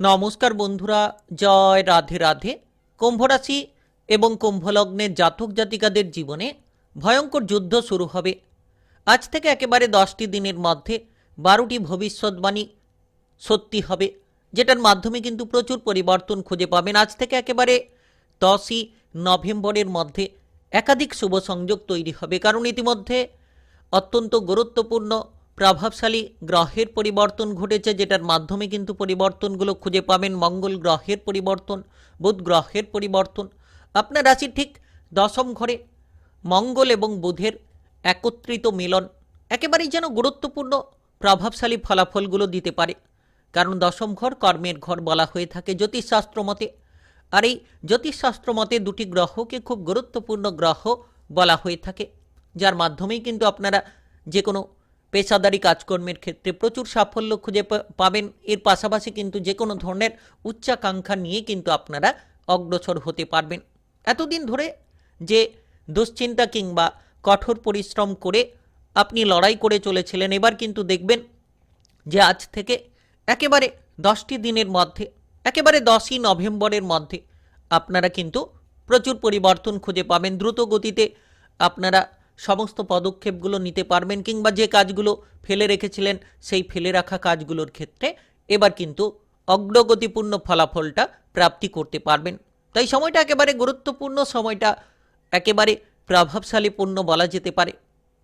নমস্কার বন্ধুরা, জয় রাধে রাধে। কুম্ভ রাশি এবং কুম্ভলগ্নের জাতক জাতিকাদের জীবনে ভয়ঙ্কর যুদ্ধ শুরু হবে। আজ থেকে একেবারে দশটি দিনের মধ্যে বারোটি ভবিষ্যৎবাণী সত্যি হবে, যেটার মাধ্যমে কিন্তু প্রচুর পরিবর্তন খুঁজে পাবেন। আজ থেকে একেবারে দশই নভেম্বরের মধ্যে একাধিক শুভ সংযোগ তৈরি হবে, কারণ ইতিমধ্যে অত্যন্ত গুরুত্বপূর্ণ প্রভাবশালী গ্রহের পরিবর্তন ঘটেছে, যেটার মাধ্যমে কিন্তু পরিবর্তনগুলো খুঁজে পাবেন। মঙ্গল গ্রহের পরিবর্তন, বুধ গ্রহের পরিবর্তন। আপনার রাশি ঠিক দশম ঘরে মঙ্গল এবং বুধের একত্রিত মিলন একেবারেই যেন গুরুত্বপূর্ণ প্রভাবশালী ফলাফলগুলো দিতে পারে। কারণ দশম ঘর কর্মের ঘর বলা হয়ে থাকে জ্যোতিষশাস্ত্র মতে। আর এই জ্যোতিষশাস্ত্র মতে দুটি গ্রহকে খুব গুরুত্বপূর্ণ গ্রহ বলা হয়ে থাকে, যার মাধ্যমেই কিন্তু আপনারা যে কোনো পেশাদারি কাজকর্মের ক্ষেত্রে প্রচুর সাফল্য খুঁজে পাবেন। এর পাশাপাশি কিন্তু যে কোনো ধরনের উচ্চাকাঙ্ক্ষা নিয়ে কিন্তু আপনারা অগ্রসর হতে পারবেন। এতদিন ধরে যে দুশ্চিন্তা কিংবা কঠোর পরিশ্রম করে আপনি লড়াই করে চলেছিলেন, এবার কিন্তু দেখবেন যে আজ থেকে একেবারে দশটি দিনের মধ্যে, একেবারে দশই নভেম্বরের মধ্যে আপনারা কিন্তু প্রচুর পরিবর্তন খুঁজে পাবেন। দ্রুত গতিতে আপনারা সমস্ত পদক্ষেপগুলো নিতে পারবেন কিংবা যে কাজগুলো ফেলে রেখেছিলেন সেই ফেলে রাখা কাজগুলোর ক্ষেত্রে এবার কিন্তু অগ্রগতিপূর্ণ ফলাফলটা প্রাপ্তি করতে পারবেন। তাই সময়টা একেবারে গুরুত্বপূর্ণ, সময়টা একেবারে প্রভাবশালীপূর্ণ বলা যেতে পারে।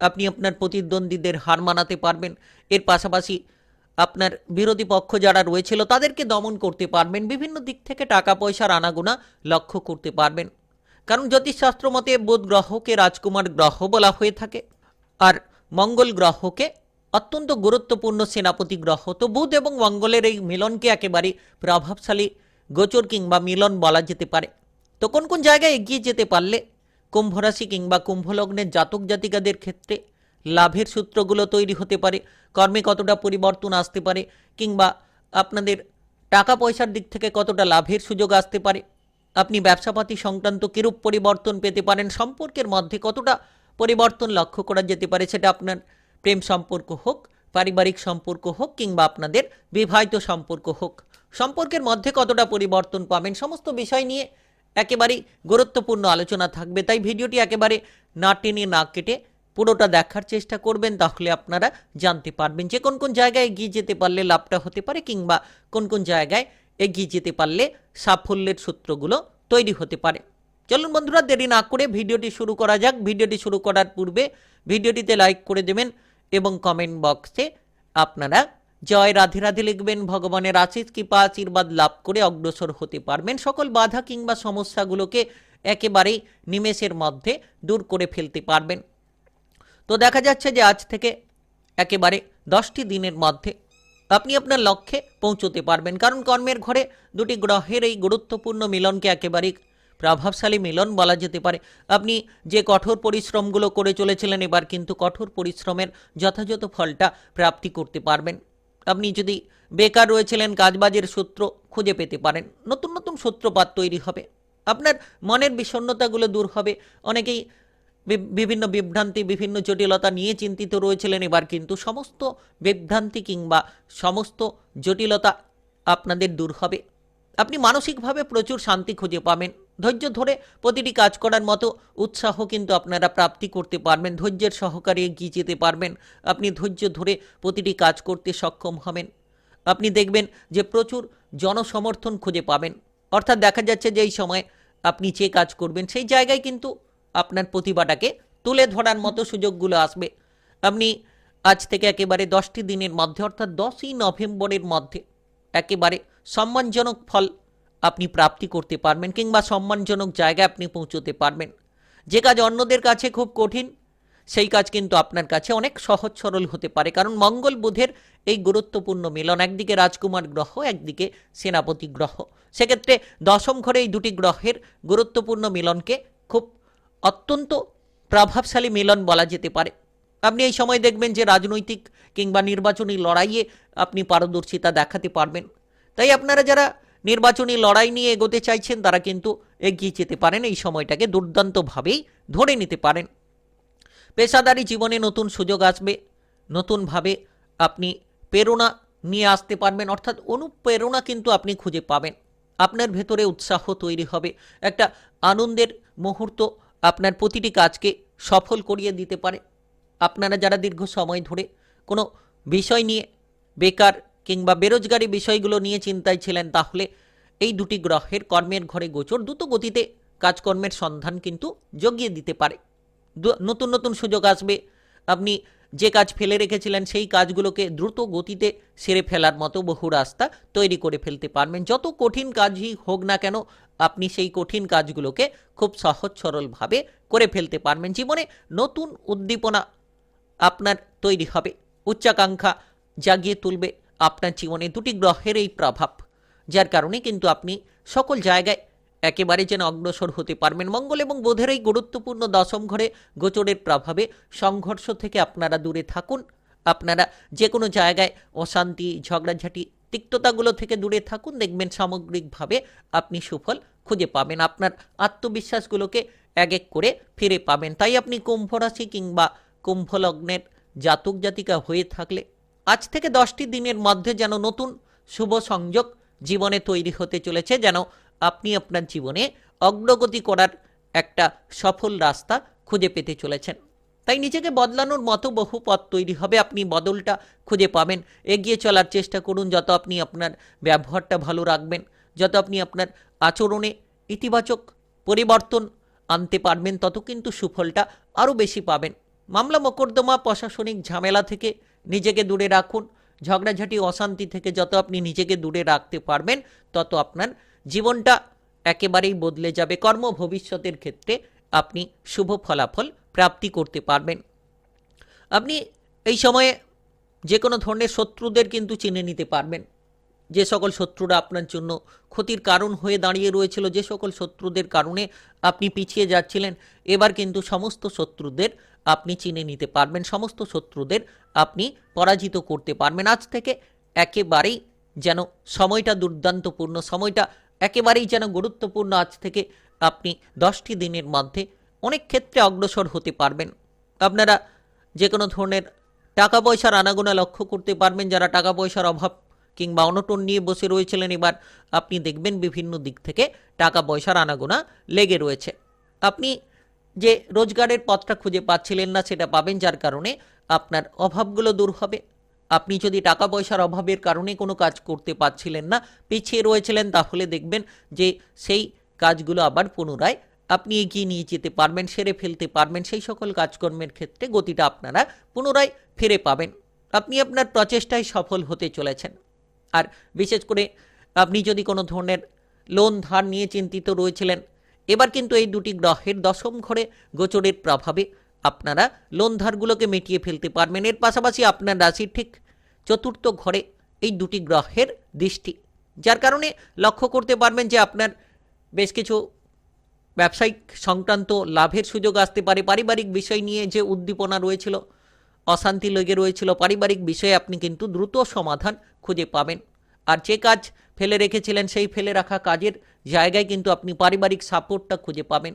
আপনি আপনার প্রতিদ্বন্দ্বীদের হার মানাতে পারবেন। এর পাশাপাশি আপনার বিরোধী পক্ষ যারা রয়েছিল তাদেরকে দমন করতে পারবেন। বিভিন্ন দিক থেকে টাকা পয়সার আনাগোনা লক্ষ্য করতে পারবেন। কারণ জ্যোতিষশাস্ত্র মতে বুধ গ্রহকে রাজকুমার গ্রহ বলা হয়ে থাকে। আর মঙ্গল গ্রহকে অত্যন্ত গুরুত্বপূর্ণ সেনাপতি গ্রহ। তো বুধ এবং মঙ্গলের এই মিলনকে একেবারে প্রভাবশালী গোচর কিংবা মিলন বলা যেতে পারে। তো কোন কোন জায়গায় এগিয়ে যেতে পারলে কুম্ভ রাশি কিংবা কুম্ভলগ্নের জাতক জাতিকাদের ক্ষেত্রে লাভের সূত্রগুলো তৈরি হতে পারে, কর্মে কতটা পরিবর্তন আসতে পারে কিংবা আপনাদের টাকা পয়সার দিক থেকে কতটা লাভের সুযোগ আসতে পারে আপনি ব্যবসাপাতি সংক্রান্ত কিরূপ পরিবর্তন পেতে পারেন? সম্পর্কের মধ্যে কতটা পরিবর্তন লক্ষ্য করা যেতে পারে সেটা আপনার প্রেম সম্পর্ক হোক, পারিবারিক সম্পর্ক হোক কিংবা আপনাদের বিবাহিত সম্পর্ক হোক। সম্পর্কের মধ্যে কতটা পরিবর্তন পাবেন সমস্ত বিষয় নিয়ে একেবারেই গুরুত্বপূর্ণ আলোচনা থাকবে। তাই ভিডিওটি একেবারে না টেনে না কেটে পুরোটা দেখার চেষ্টা করবেন, তাহলে আপনারা জানতে পারবেন যে কোন কোন জায়গায় এগিয়ে যেতে পারলে লাভটা হতে পারে কিংবা কোন কোন জায়গায় এগিয়ে যেতে পারলে সাফল্যের সূত্রগুলো তৈরি হতে পারে। চলুন বন্ধুরা, দেরি না করে ভিডিওটি শুরু করা যাক। ভিডিওটি শুরু করার পূর্বে ভিডিওটিতে লাইক করে দেবেন এবং কমেন্ট বক্সে আপনারা জয় রাধে রাধে লিখবেন, ভগবানের আশিস কৃপা, আশীর্বাদ লাভ করে অগ্রসর হতে পারবেন। সকল বাধা কিংবা সমস্যাগুলোকে একেবারেই নিমেষের মধ্যে দূর করে ফেলতে পারবেন। তো দেখা যাচ্ছে যে আজ থেকে একেবারে দশটি দিনের মধ্যে আপনি আপনার লক্ষ্যে পৌঁছতে পারবেন, কারণ কর্মের ঘরে দুটি গ্রহের এই গুরুত্বপূর্ণ মিলনকে একেবারেই প্রভাবশালী মিলন বলা যেতে পারে। আপনি যে কঠোর পরিশ্রমগুলো করে চলেছিলেন, এবার কিন্তু কঠোর পরিশ্রমের যথাযথ ফলটা প্রাপ্তি করতে পারবেন। আপনি যদি বেকার রয়েছিলেন, কাজবাজের সূত্র খুঁজে পেতে পারেন। নতুন নতুন সূত্রপাত তৈরি হবে। আপনার মনের বিষণ্ণতাগুলো দূর হবে। অনেকেই বিভিন্ন বিভ্রান্তি, বিভিন্ন জটিলতা নিয়ে চিন্তিত রয়েছিলেন এবার কিন্তু সমস্ত বিভ্রান্তি কিংবা সমস্ত জটিলতা আপনাদের দূর হবে। আপনি মানসিকভাবে প্রচুর শান্তি খুঁজে পাবেন। ধৈর্য ধরে প্রতিটি কাজ করার মতো উৎসাহ কিন্তু আপনারা প্রাপ্তি করতে পারবেন, ধৈর্যের সহকারে এগিয়ে যেতে পারবেন। আপনি ধৈর্য ধরে প্রতিটি কাজ করতে সক্ষম হবেন। আপনি দেখবেন যে প্রচুর জনসমর্থন খুঁজে পাবেন। অর্থাৎ দেখা যাচ্ছে যে এই সময় আপনি যে কাজ করবেন সেই জায়গায় কিন্তু আপনার প্রতিভাটাকে তুলে ধরার মতো সুযোগগুলো আসবে। আপনি আজ থেকে একেবারে দশটি দিনের মধ্যে, অর্থাৎ দশই নভেম্বরের মধ্যে, একেবারে সম্মানজনক ফল আপনি প্রাপ্তি করতে পারবেন কিংবা সম্মানজনক জায়গায় আপনি পৌঁছতে পারবেন। যে কাজ অন্যদের কাছে খুব কঠিন, সেই কাজ কিন্তু আপনার কাছে অনেক সহজ সরল হতে পারে। কারণ মঙ্গল বুধের এই গুরুত্বপূর্ণ মিলন, একদিকে রাজকুমার গ্রহ, একদিকে সেনাপতি গ্রহ। সেক্ষেত্রে দশম ঘরে এই দুটি গ্রহের গুরুত্বপূর্ণ মিলনকে খুব অত্যন্ত প্রভাবশালী মিলন বলা যেতে পারে। আপনি এই সময় দেখবেন যে রাজনৈতিক কিংবা নির্বাচনী লড়াইয়ে আপনি পারদর্শিতা দেখাতে পারবেন। তাই আপনারা যারা নির্বাচনী লড়াই নিয়ে এগোতে চাইছেন, তারা কিন্তু এগিয়ে যেতে পারেন, এই সময়টাকে দুর্দান্তভাবেই ধরে নিতে পারেন। পেশাদারি জীবনে নতুন সুযোগ আসবে, নতুনভাবে আপনি প্রেরণা নিয়ে আসতে পারবেন, অর্থাৎ অনুপ্রেরণা কিন্তু আপনি খুঁজে পাবেন। আপনার ভেতরে উৎসাহ তৈরি হবে, একটা আনন্দের মুহূর্ত আপনার প্রতিটি কাজকে সফল করিয়ে দিতে পারে। আপনারা যারা দীর্ঘ সময় ধরে কোনো বিষয় নিয়ে বেকার কিংবা বেরোজগারি বিষয়গুলো নিয়ে চিন্তায় ছিলেন, তাহলে এই দুটি গ্রহের কর্মের ঘরে গোচর দ্রুত গতিতে কাজকর্মের সন্ধান কিন্তু জগিয়ে দিতে পারে। নতুন নতুন সুযোগ আসবে। আপনি যে কাজ ফেলে রেখেছিলেন সেই কাজগুলোকে দ্রুত গতিতে সেরে ফেলার মতো বহু রাস্তা তৈরি করে ফেলতে পারবেন। যত কঠিন কাজই হোক না কেন, আপনি সেই কঠিন কাজগুলোকে খুব সহজ সরলভাবে করে ফেলতে পারবেন। জীবনে নতুন উদ্দীপনা আপনার তৈরি হবে। উচ্চাকাঙ্ক্ষা জাগিয়ে তুলবে আপনার জীবনে দুটি গ্রহের এই প্রভাব, যার কারণে কিন্তু আপনি সকল জায়গায় একেবারে যেন অগ্রসর হতে পারবেন। মঙ্গল এবং বোধের এই গুরুত্বপূর্ণ দশম ঘরে গোচরের প্রভাবে সংঘর্ষ থেকে আপনারা দূরে থাকুন। আপনারা যে কোনো জায়গায় অশান্তি, ঝগড়াঝাটি, তিক্ততাগুলো থেকে দূরে থাকুন। দেখবেন সামগ্রিকভাবে আপনি সুফল খুঁজে পাবেন। আপনার আত্মবিশ্বাসগুলোকে এক এক করে ফিরে পাবেন। তাই আপনি কুম্ভ রাশি কিংবা কুম্ভ লগ্নের জাতক জাতিকা হয়ে থাকলে আজ থেকে দশটি দিনের মধ্যে যেন নতুন শুভ সংযোগ জীবনে তৈরি হতে চলেছে। যেন আপনি আপনার জীবনে অগ্রগতি করার একটা সফল রাস্তা খুঁজে পেতে চলেছেন। তাই নিজেকে বদলানোর মতো বহু পথ তৈরি হবে। আপনি বদলটা খুঁজে পাবেন। এগিয়ে চলার চেষ্টা করুন। যত আপনি আপনার ব্যবহারটা ভালো রাখবেন, যত আপনি আপনার আচরণে ইতিবাচক পরিবর্তন আনতে পারবেন, তত কিন্তু সুফলটা আরও বেশি পাবেন। মামলা মোকদ্দমা, প্রশাসনিক ঝামেলা থেকে নিজেকে দূরে রাখুন। ঝগড়াঝাটি, অশান্তি থেকে যত আপনি নিজেকে দূরে রাখতে পারবেন, তত আপনার জীবনটা একেবারেই বদলে যাবে। কর্ম ভবিষ্যতের ক্ষেত্রে আপনি শুভ ফলাফল প্রাপ্তি করতে পারবেন। আপনি এই সময়ে যে কোনো ধরনের শত্রুদের কিন্তু চিনে নিতে পারবেন। যে সকল শত্রুরা আপনার জন্য ক্ষতির কারণ হয়ে দাঁড়িয়ে রয়েছিল, যে সকল শত্রুদের কারণে আপনি পিছিয়ে যাচ্ছিলেন, এবার কিন্তু সমস্ত শত্রুদের আপনি চিনে নিতে পারবেন। সমস্ত শত্রুদের আপনি পরাজিত করতে পারবেন। আজ থেকে একেবারেই যেন সময়টা দুর্দান্তপূর্ণ, সময়টা একেবারেই যেন গুরুত্বপূর্ণ আজ থেকে আপনি দশটি দিনের মধ্যে অনেক ক্ষেত্রে অগ্রসর হতে পারবেন। আপনারা যে কোনো ধরনের টাকা পয়সার আনাগোনা লক্ষ্য করতে পারবেন, যারা টাকা পয়সার অভাব কিংবা অনটন নিয়ে বসে রয়েছিলেন, এবার আপনি দেখবেন বিভিন্ন দিক থেকে টাকা পয়সার আনাগোনা লেগে রয়েছে। আপনি যে রোজগারের পথটা খুঁজে পাচ্ছিলেন না, সেটা পাবেন যার কারণে আপনার অভাবগুলো দূর হবে। আপনি যদি টাকা পয়সার অভাবের কারণে কোনো কাজ করতে পারছিলেন না, পিছিয়ে রয়েছিলেন, তাহলে দেখবেন যে সেই কাজগুলো আবার পুনরায় আপনি এগিয়ে নিয়ে যেতে পারবেন, সেরে ফেলতে পারবেন। সেই সকল কাজকর্মের ক্ষেত্রে গতিটা আপনারা পুনরায় ফিরে পাবেন। আপনি আপনার প্রচেষ্টায় সফল হতে চলেছেন। আর বিশেষ করে আপনি যদি কোনো ধরনের লোন, ধার নিয়ে চিন্তিত রয়েছিলেন, এবার কিন্তু এই দুটি গ্রহের দশম ঘরে গোচরের প্রভাবে আপনারা লোন ধারগুলোকে মিটিয়ে ফেলতে পারবেন। এর পাশাপাশি আপনার রাশির ঠিক চতুর্থ ঘরে এই দুটি গ্রহের দৃষ্টি, যার কারণে লক্ষ্য করতে পারবেন যে আপনার বেশ কিছু ব্যবসায়িক সংক্রান্ত লাভের সুযোগ আসতে পারে। পারিবারিক বিষয় নিয়ে যে উদ্দীপনা রয়েছিল, অশান্তি লেগে রয়েছিল, পারিবারিক বিষয়ে আপনি কিন্তু দ্রুত সমাধান খুঁজে পাবেন। আর যে কাজ ফেলে রেখেছিলেন, সেই ফেলে রাখা কাজের জায়গায় কিন্তু আপনি পারিবারিক সাপোর্টটা খুঁজে পাবেন।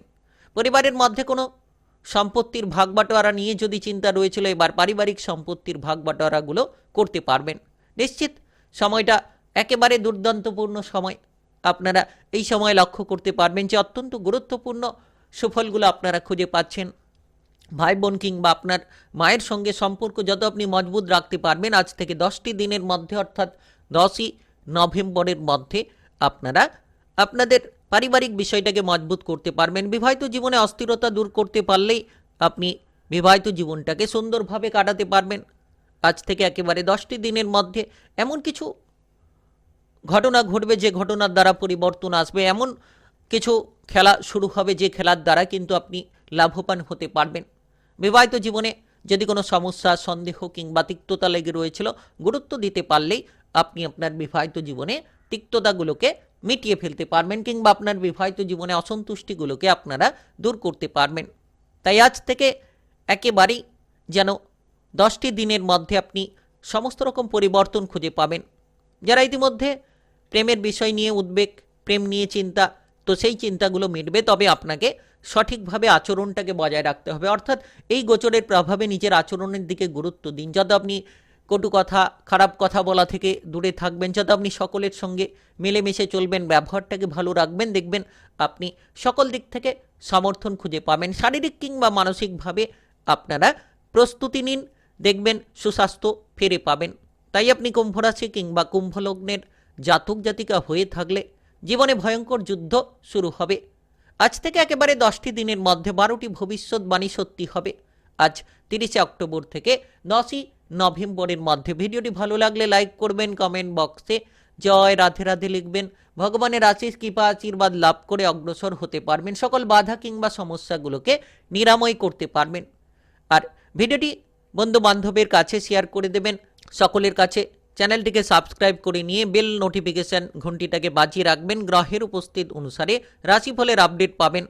পরিবারের মধ্যে কোনো সম্পত্তির ভাগ বাটোয়ারা নিয়ে যদি চিন্তা রয়েছিল, এবার পারিবারিক সম্পত্তির ভাগ বাটোয়ারাগুলো করতে পারবেন। নিশ্চিত, সময়টা একেবারে দুর্দান্তপূর্ণ সময়। আপনারা এই সময় লক্ষ্য করতে পারবেন যে অত্যন্ত গুরুত্বপূর্ণ সুফলগুলো আপনারা খুঁজে পাচ্ছেন। ভাই বোন কিংবা আপনার মায়ের সঙ্গে সম্পর্ক যত আপনি মজবুত রাখতে পারবেন, আজ থেকে দশটি দিনের মধ্যে, অর্থাৎ দশই নভেম্বরের মধ্যে আপনারা আপনাদের পারিবারিক বিষয়টাকে মজবুত করতে পারবেন। বিবাহিত জীবনে অস্থিরতা দূর করতে পারলেই আপনি বিবাহিত জীবনটাকে সুন্দরভাবে কাটাতে পারবেন। আজ থেকে একেবারে দশটি দিনের মধ্যে এমন কিছু ঘটনা ঘটবে যে ঘটনার দ্বারা পরিবর্তন আসবে। এমন কিছু খেলা শুরু হবে যে খেলার দ্বারা কিন্তু আপনি লাভবান হতে পারবেন। বিবাহিত জীবনে যদি কোনো সমস্যা, সন্দেহ কিংবা তিক্ততা লেগে রয়েছিল, গুরুত্ব দিতে পারলেই আপনি আপনার বিবাহিত জীবনে তিক্ততাগুলোকে মিটিয়ে ফেলতে পারবেন কিংবা আপনার বিবাহিত জীবনে অসন্তুষ্টিগুলোকে আপনারা দূর করতে পারবেন। তাই আজ থেকে একেবারেই যেন দশটি দিনের মধ্যে আপনি সমস্ত রকম পরিবর্তন খুঁজে পাবেন। যারা ইতিমধ্যে প্রেমের বিষয় নিয়ে উদ্বেগ, প্রেম নিয়ে চিন্তা, তো সেই চিন্তাগুলো মিটবে, তবে আপনাকে সঠিকভাবে আচরণটাকে বজায় রাখতে হবে। অর্থাৎ এই গোচরের প্রভাবে নিজের আচরণের দিকে গুরুত্ব দিন। যত আপনি কটু কথা, খারাপ কথা বলা থেকে দূরে থাকবেন। যাতে আপনি সকলের সঙ্গে মিলেমিশে চলবেন, ব্যবহারটাকে ভালো রাখবেন, দেখবেন আপনি সকল দিক থেকে সমর্থন খুঁজে পাবেন। শারীরিক কিংবা মানসিকভাবে আপনারা প্রস্তুতি নিন, দেখবেন সুস্বাস্থ্য ফিরে পাবেন। তাই আপনি কুম্ভ রাশি কিংবা কুম্ভলগ্নের জাতক, জাতিকা হয়ে থাকলে জীবনে ভয়ঙ্কর যুদ্ধ শুরু হবে। আজ থেকে একেবারে দশটি দিনের মধ্যে বারোটি ভবিষ্যৎবাণী সত্যি হবে। আজ তিরিশে অক্টোবর থেকে দশই নভেম্বরের মধ্যে। ভিডিওটি ভালো লাগলে লাইক করবেন, কমেন্ট বক্সে জয় রাধে রাধে লিখবেন। ভগবানের আশিস কৃপা, আশীর্বাদ লাভ করে অগ্রসর হতে পারবেন। সকল বাধা কিংবা সমস্যাগুলোকে নিরাময় করতে পারবেন। আর ভিডিওটি বন্ধু বান্ধবের কাছে শেয়ার করে দেবেন। সকলের কাছে চ্যানেলটিকে সাবস্ক্রাইব করে নিয়ে বেল নোটিফিকেশন ঘন্টিটাকে বাজিয়ে রাখবেন। গ্রহের উপস্থিত অনুসারে রাশিফলের আপডেট পাবেন।